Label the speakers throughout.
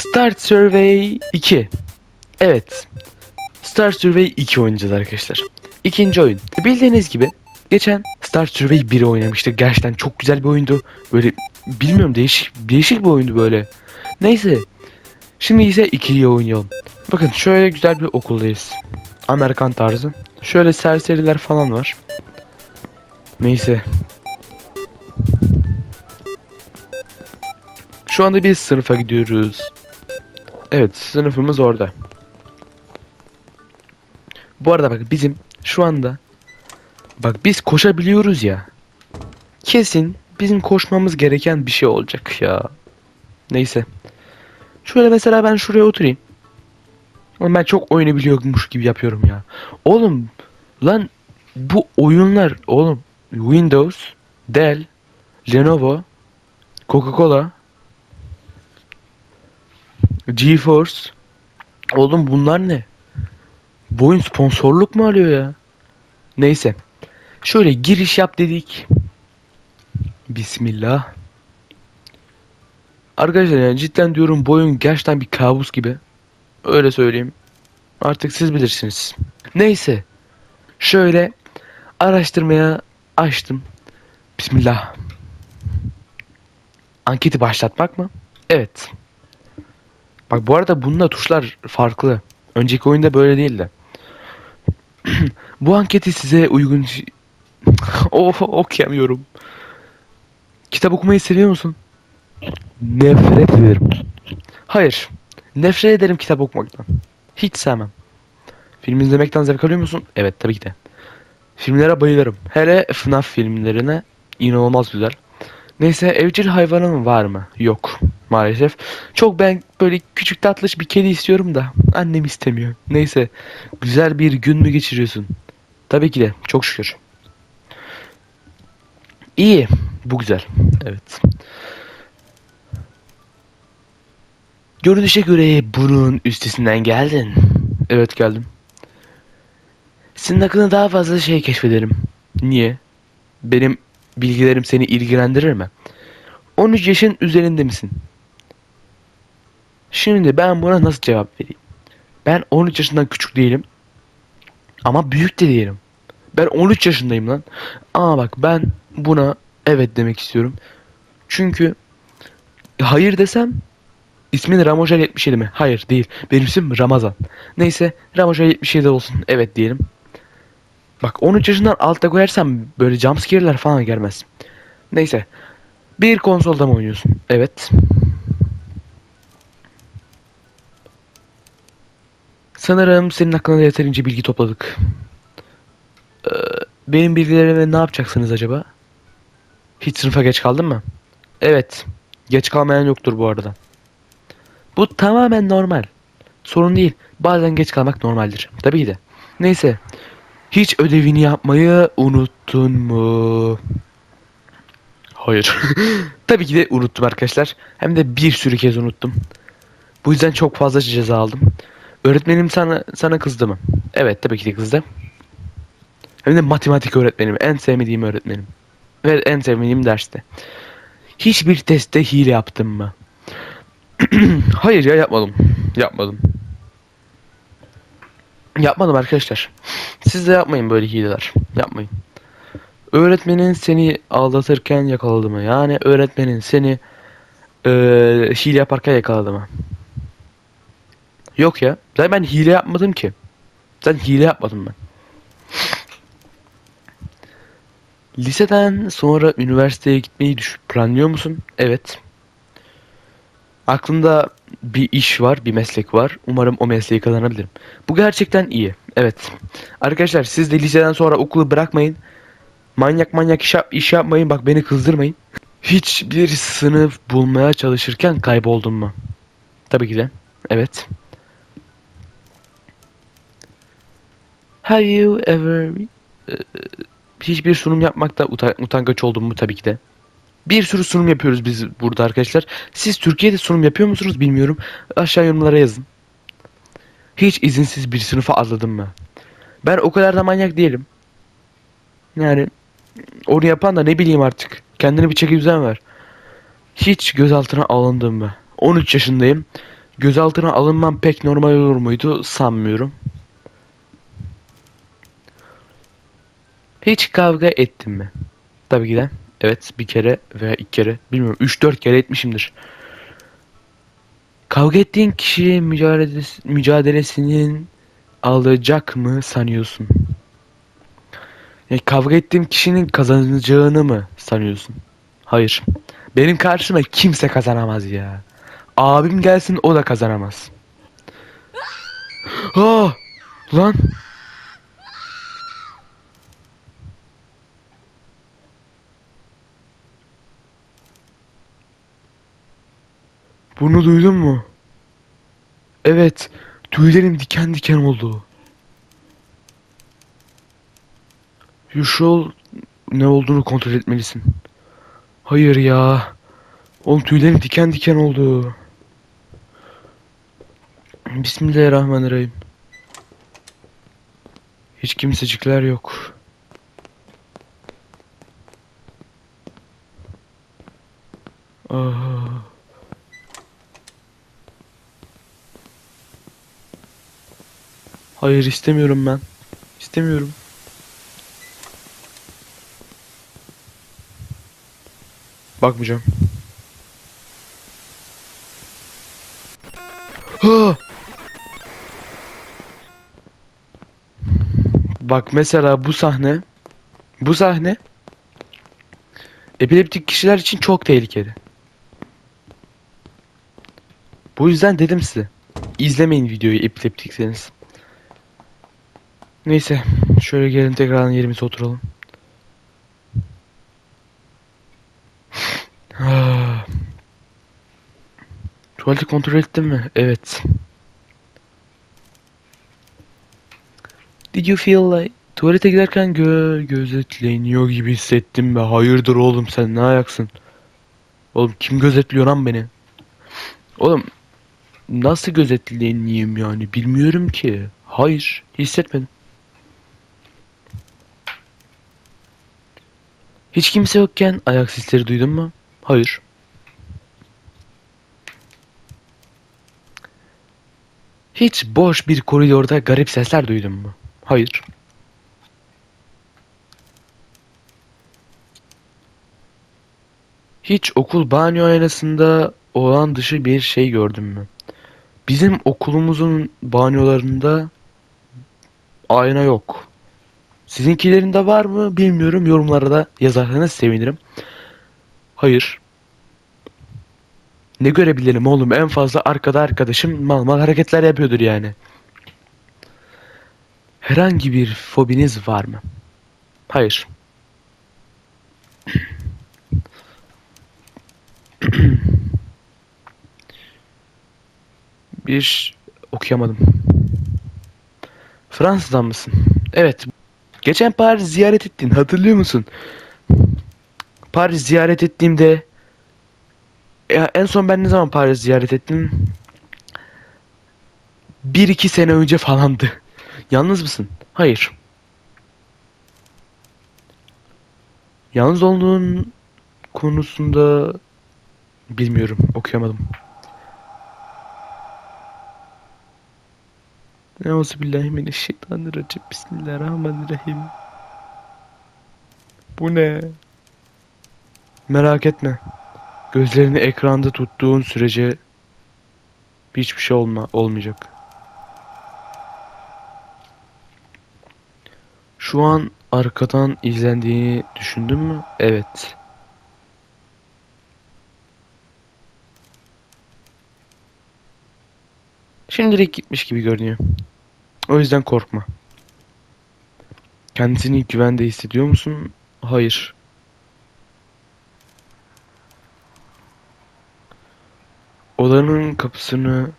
Speaker 1: Start Survey 2. Evet. Star Survey 2 oynayacağız arkadaşlar. İkinci oyun. Bildiğiniz gibi geçen Star Survey 1 oynamıştık. Gerçekten çok güzel bir oyundu. Böyle bilmiyorum değişik değişik bir oyundu böyle. Neyse. Şimdi ise 2'yi oynayalım. Bakın şöyle güzel bir okuldayız. Amerikan tarzı. Şöyle serseriler falan var. Neyse. Şu anda biz sınıfa gidiyoruz. Evet sınıfımız orada. Bu arada bak bizim şu anda bak biz koşabiliyoruz ya. Kesin bizim koşmamız gereken bir şey olacak ya. Neyse. Şöyle mesela ben şuraya oturayım. Oğlum ben çok oyunu biliyormuş gibi yapıyorum ya. Oğlum lan bu oyunlar oğlum Windows, Dell, Lenovo, Coca-Cola, GeForce. Oğlum bunlar ne? Bu oyun sponsorluk mu alıyor ya? Neyse. Şöyle giriş yap dedik. Bismillah. Arkadaşlar yani cidden diyorum bu oyun gerçekten bir kabus gibi. Öyle söyleyeyim. Artık siz bilirsiniz. Neyse. Şöyle araştırmaya açtım. Bismillah. Anketi başlatmak mı? Evet. Bak bu arada bunda tuşlar farklı. Önceki oyunda böyle değildi. bu anketi size uygun... oh, okuyamıyorum. Kitap okumayı seviyor musun? Nefret ederim. Hayır. Nefret ederim kitap okumaktan. Hiç sevmem. Film izlemekten zevk alıyor musun? Evet tabii ki de. Filmlere bayılırım. Hele FNAF filmlerine inanılmaz güzel. Neyse evcil hayvanın var mı? Yok maalesef. Çok ben böyle küçük tatlış bir kedi istiyorum da annem istemiyor. Neyse güzel bir gün mü geçiriyorsun? Tabii ki de çok şükür. İyi bu güzel. Evet. Görünüşe göre bunun üstesinden geldin. Evet geldim. Senin hakkında daha fazla şey keşfederim. Niye? Benim bilgilerim seni ilgilendirir mi? 13 yaşın üzerinde misin? Şimdi ben buna nasıl cevap vereyim? Ben 13 yaşından küçük değilim. Ama büyük de değilim. Ben 13 yaşındayım lan. Ama bak ben buna evet demek istiyorum. Çünkü hayır desem ismin Ramojel 77 mi? Hayır değil. Benim isim Ramazan. Neyse Ramojel 77 olsun. Evet diyelim. Bak 13 yaşından altta koyarsam böyle jumpscare'ler falan gelmez. Neyse. Bir konsolda mı oynuyorsun? Evet. Sanırım senin hakkında yeterince bilgi topladık. Ee, benim bilgilerime ne yapacaksınız acaba? Hiç sınıfa geç kaldın mı? Evet. Geç kalmayan yoktur bu arada. Bu tamamen normal. Sorun değil. Bazen geç kalmak normaldir. Tabii de. Neyse. Hiç ödevini yapmayı unuttun mu? Hayır. Tabii ki de unuttum arkadaşlar. Hem de bir sürü kez unuttum. Bu yüzden çok fazla ceza aldım. Öğretmenim sana sana kızdı mı? Evet tabii ki de kızdı. Hem de matematik öğretmenim. En sevmediğim öğretmenim. Ve en sevmediğim derste. Hiçbir testte hile yaptım mı? Hayır ya yapmadım. Yapmadım. Yapmadım arkadaşlar. Siz de yapmayın böyle hileler. Yapmayın. Öğretmenin seni aldatırken yakaladı mı? Yani öğretmenin seni eee hile yaparken yakaladı mı? Yok ya. Zaten ben hile yapmadım ki. Zaten hile yapmadım ben. Liseden sonra üniversiteye gitmeyi düş planlıyor musun? Evet. Aklımda bir iş var, bir meslek var. Umarım o mesleği kazanabilirim. Bu gerçekten iyi. Evet. Arkadaşlar siz de liseden sonra okulu bırakmayın. Manyak manyak iş, yap- iş yapmayın. Bak beni kızdırmayın. Hiçbir sınıf bulmaya çalışırken kayboldun mu? Tabii ki de. Evet. Have you ever e, hiçbir sunum yapmakta uta- utangaç oldun mu? Tabii ki de. Bir sürü sunum yapıyoruz biz burada arkadaşlar. Siz Türkiye'de sunum yapıyor musunuz bilmiyorum. Aşağı yorumlara yazın. Hiç izinsiz bir sınıfa atladım mı? Ben o kadar da manyak değilim. Yani onu yapan da ne bileyim artık. Kendine bir çeki düzen ver. Hiç gözaltına alındım mı? 13 yaşındayım. Gözaltına alınmam pek normal olur muydu sanmıyorum. Hiç kavga ettim mi? Tabii ki de. Evet bir kere veya iki kere bilmiyorum 3-4 kere etmişimdir. Kavga ettiğin kişi mücadelesi, mücadelesinin alacak mı sanıyorsun? Yani kavga ettiğim kişinin kazanacağını mı sanıyorsun? Hayır. Benim karşıma kimse kazanamaz ya. Abim gelsin o da kazanamaz. Ah! Lan! Bunu duydun mu? Evet. Tüylerim diken diken oldu. Şu ne olduğunu kontrol etmelisin. Hayır ya. Oğlum tüylerim diken diken oldu. Bismillahirrahmanirrahim. Hiç kimsecikler yok. Ah. Hayır istemiyorum ben. İstemiyorum. Bakmayacağım. Ha! Bak mesela bu sahne bu sahne epileptik kişiler için çok tehlikeli. Bu yüzden dedim size. izlemeyin videoyu epileptikseniz. Neyse. Şöyle gelin tekrardan yerimize oturalım. Tuvaleti kontrol ettin mi? Evet. Did you feel like tuvalete giderken gö gözetleniyor gibi hissettim be. Hayırdır oğlum sen ne ayaksın? Oğlum kim gözetliyor lan beni? Oğlum nasıl gözetleneyim yani bilmiyorum ki. Hayır hissetmedim. Hiç kimse yokken ayak sesleri duydun mu? Hayır. Hiç boş bir koridorda garip sesler duydun mu? Hayır. Hiç okul banyo aynasında olan dışı bir şey gördün mü? Bizim okulumuzun banyolarında ayna yok. Sizinkilerinde var mı bilmiyorum. Yorumlara da yazarsanız sevinirim. Hayır. Ne görebilirim oğlum? En fazla arkada arkadaşım mal mal hareketler yapıyordur yani. Herhangi bir fobiniz var mı? Hayır. bir okuyamadım. Fransa'dan mısın? Evet. Geçen Paris ziyaret ettin. Hatırlıyor musun? Paris ziyaret ettiğimde ya en son ben ne zaman Paris ziyaret ettim? Bir iki sene önce falandı. Yalnız mısın? Hayır. Yalnız olduğun konusunda bilmiyorum. Okuyamadım. Euzubillahimineşşeytanirracim. Bismillahirrahmanirrahim. Bu ne? Merak etme. Gözlerini ekranda tuttuğun sürece hiçbir şey olma olmayacak. Şu an arkadan izlendiğini düşündün mü? Evet. Şimdilik gitmiş gibi görünüyor. O yüzden korkma. Kendini güvende hissediyor musun? Hayır. Odanın kapısını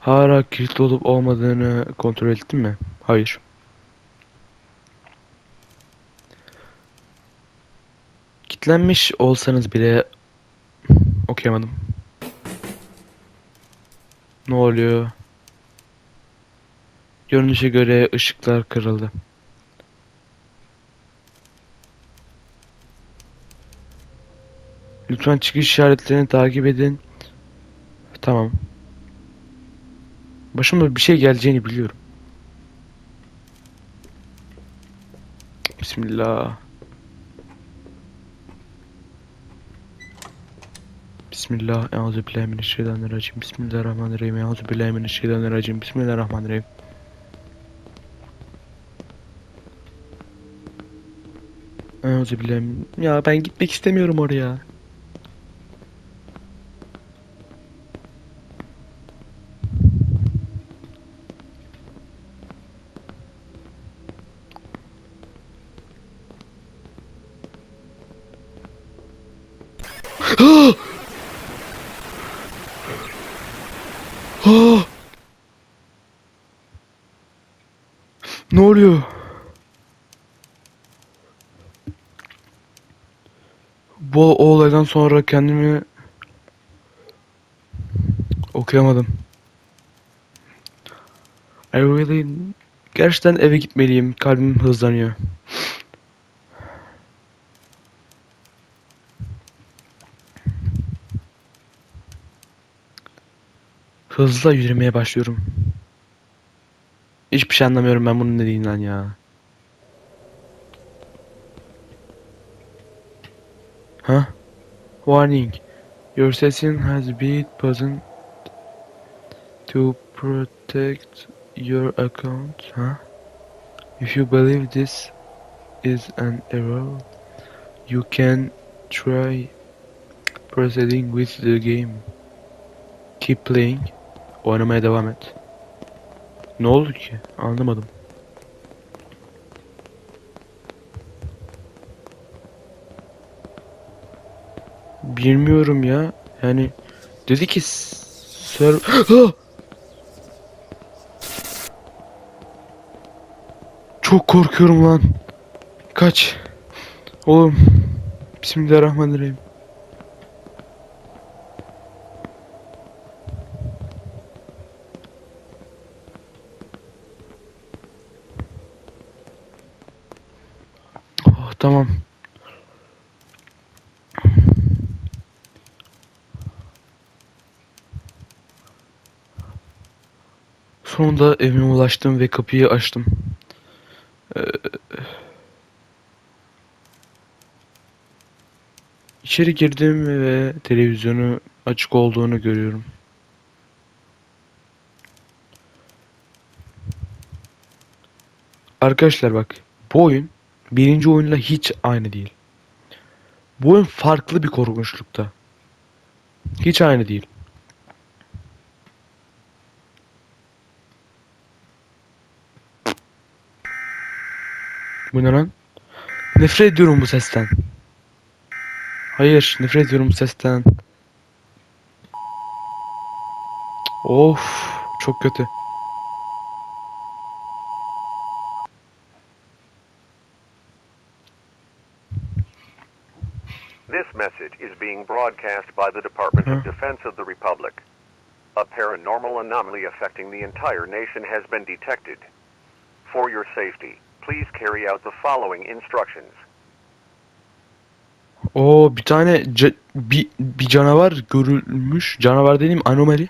Speaker 1: hala kilitli olup olmadığını kontrol ettin mi? Hayır. Kilitlenmiş olsanız bile okuyamadım. Ne oluyor? Görünüşe göre ışıklar kırıldı. Lütfen çıkış işaretlerini takip edin. Tamam. Başıma bir şey geleceğini biliyorum. Bismillah. Bismillah. Euzubillahimineşşeytanirracim. Bismillahirrahmanirrahim. Euzubillahimineşşeytanirracim. Bismillahirrahmanirrahim. Euzubillahim. Ya ben gitmek istemiyorum oraya. Ah! Ne oluyor? Bu olaydan sonra kendimi okuyamadım. I really gerçekten eve gitmeliyim. Kalbim hızlanıyor. Hızla yürümeye başlıyorum. Hiçbir şey anlamıyorum ben bunun dediğinden ya. Ha? Warning. Your session has been present to protect your account. Huh? If you believe this is an error, you can try proceeding with the game. Keep playing. Oynamaya devam et. Ne oldu ki? Anlamadım. Bilmiyorum ya. Yani dedi ki ser! Çok korkuyorum lan. Kaç. Oğlum. Bismillahirrahmanirrahim. Oh, tamam. Sonunda evime ulaştım ve kapıyı açtım. Ee, İçeri girdim ve televizyonu açık olduğunu görüyorum. Arkadaşlar bak, bu oyun birinci oyunla hiç aynı değil. Bu oyun farklı bir korkunçlukta. Hiç aynı değil. Bu ne lan? Nefret ediyorum bu sesten. Hayır, nefret ediyorum bu sesten. Of, çok kötü.
Speaker 2: This message is being broadcast by the Department of? Defense of the Republic. A paranormal anomaly affecting the entire nation has been detected. For your safety, please carry out the following instructions.
Speaker 1: O bir tane ca- bir, bir canavar görülmüş. Canavar dediğim anomali.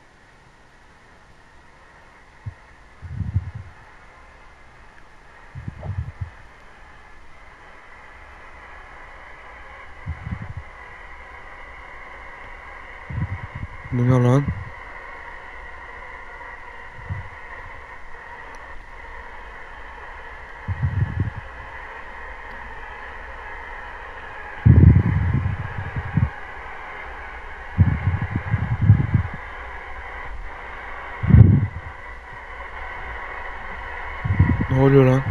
Speaker 1: Bu ne lan? Oluyor lan?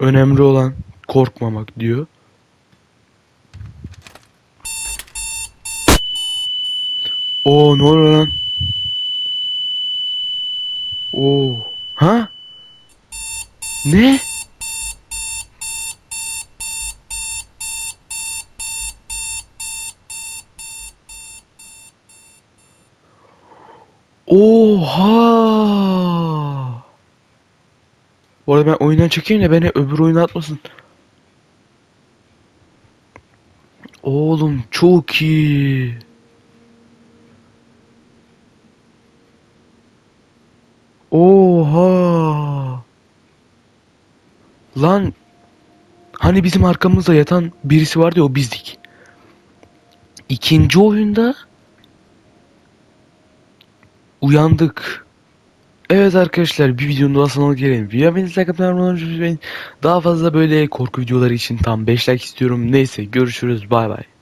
Speaker 1: Önemli olan korkmamak diyor. Oo ne oluyor lan? Oo. Ha? Ne? Oha! Bu arada ben oyundan çekeyim de beni öbür oyuna atmasın. Oğlum çok iyi. Oha! Lan hani bizim arkamızda yatan birisi vardı ya o bizdik. İkinci oyunda uyandık. Evet arkadaşlar bir videonun daha sonuna gelelim. Video beğendiyseniz like atmayı unutmayın. Daha fazla böyle korku videoları için tam 5 like istiyorum. Neyse görüşürüz bay bay.